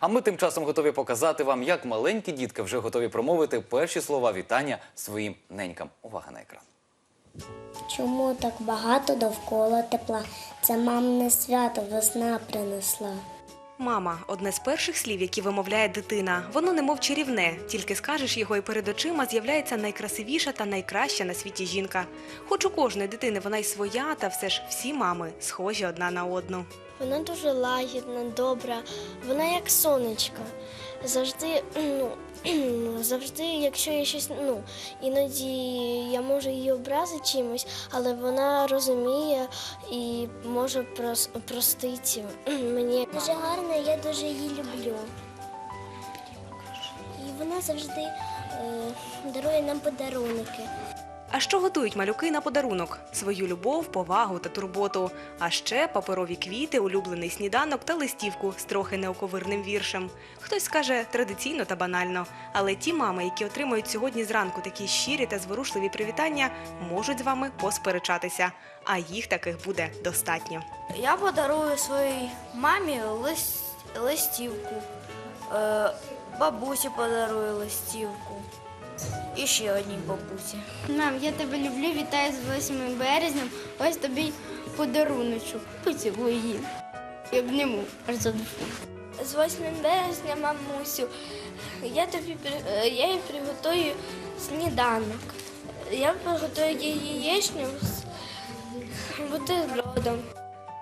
А ми тим часом готові показати вам, як маленькі дітки вже готові промовити перші слова вітання своїм ненькам. Увага на екран. Чому так багато довкола тепла? Це мамне свято весна принесла. Мама одне з перших слів, які вимовляє дитина. Воно немов чарівне. Тільки скажеш його, і перед очима з'являється найкрасивіша та найкраща на світі жінка. Хоч у кожної дитини вона й своя, та все ж всі мами схожі одна на одну. Вона дуже лагідна, добра, вона як сонечко. Завжди, ну, завжди, якщо я щось, ну, іноді я можу її образити чимось, але вона розуміє і може прос, простити мені. Дуже гарна, я дуже її люблю. І вона завжди е, дарує нам подарунки. А що готують малюки на подарунок? Свою любов, повагу та турботу. А ще паперові квіти, улюблений сніданок та листівку з трохи неоковирним віршем. Хтось скаже традиційно та банально. Але ті мами, які отримують сьогодні зранку такі щирі та зворушливі привітання, можуть з вами посперечатися. А їх таких буде достатньо. Я подарую своїй мамі лист, листівку, е, бабусі подарую листівку. І ще одній бабусі. Мам, я тебе люблю, вітаю з 8 березням. Ось тобі подаруночок. Поцілуй її. І обніму. З 8 березня, мамусю, я тобі я їй приготую сніданок. Я приготую яєчню з бутербродом.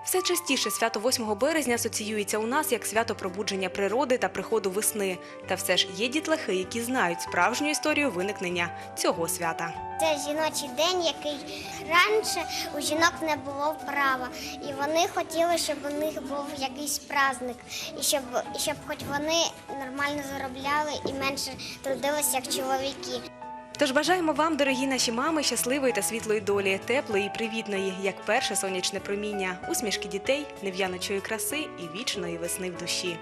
Все частіше свято 8 березня асоціюється у нас як свято пробудження природи та приходу весни. Та все ж є дітлахи, які знають справжню історію виникнення цього свята. Це жіночий день, який раніше у жінок не було права. І вони хотіли, щоб у них був якийсь праздник, і щоб, і щоб хоч вони нормально заробляли і менше трудилися, як чоловіки. Тож бажаємо вам, дорогі наші мами, щасливої та світлої долі, теплої і привітної, як перше сонячне проміння, усмішки дітей, нев'яночої краси і вічної весни в душі.